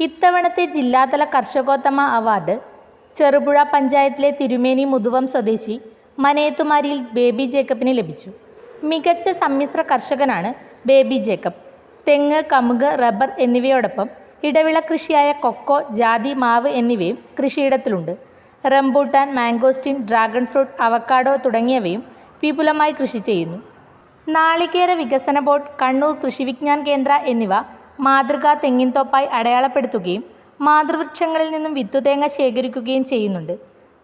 ഇത്തവണത്തെ ജില്ലാതല കർഷകോത്തമ അവാർഡ് ചെറുപുഴ പഞ്ചായത്തിലെ തിരുമേനി മുതുവം സ്വദേശി മനയത്തുമാരിയിൽ ബേബി ജേക്കബിന് ലഭിച്ചു. മികച്ച സമ്മിശ്ര കർഷകനാണ് ബേബി ജേക്കബ്. തെങ്ങ്, കമുക്, റബ്ബർ എന്നിവയോടൊപ്പം ഇടവിള കൃഷിയായ കൊക്കോ, ജാതി, മാവ് എന്നിവയും കൃഷിയിടത്തിലുണ്ട്. Rambutan, mangosteen, dragon fruit, avocado തുടങ്ങിയവയും വിപുലമായി കൃഷി ചെയ്യുന്നു. നാളികേര വികസന ബോർഡ്, കണ്ണൂർ കൃഷിവിജ്ഞാൻ കേന്ദ്ര എന്നിവ മാതൃകാ തെങ്ങിൻതോപ്പായി അടയാളപ്പെടുത്തുകയും മാതൃവൃക്ഷങ്ങളിൽ നിന്നും വിത്തുതേങ്ങ ശേഖരിക്കുകയും ചെയ്യുന്നുണ്ട്.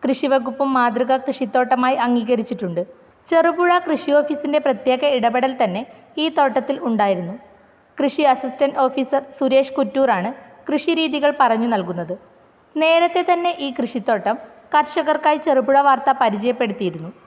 കൃഷിവകുപ്പും മാതൃകാ കൃഷിത്തോട്ടമായി അംഗീകരിച്ചിട്ടുണ്ട്. ചെറുപുഴ കൃഷി ഓഫീസിന്റെ പ്രത്യേക ഇടപെടൽ തന്നെ ഈ തോട്ടത്തിൽ ഉണ്ടായിരുന്നു. കൃഷി അസിസ്റ്റന്റ് ഓഫീസർ സുരേഷ് കുറ്റൂറാണ് കൃഷിരീതികൾ പറഞ്ഞു നൽകുന്നത്. നേരത്തെ തന്നെ ഈ കൃഷിത്തോട്ടം കർഷകർക്കായി ചെറുപുഴ വാർത്ത പരിചയപ്പെടുത്തിയിരുന്നു.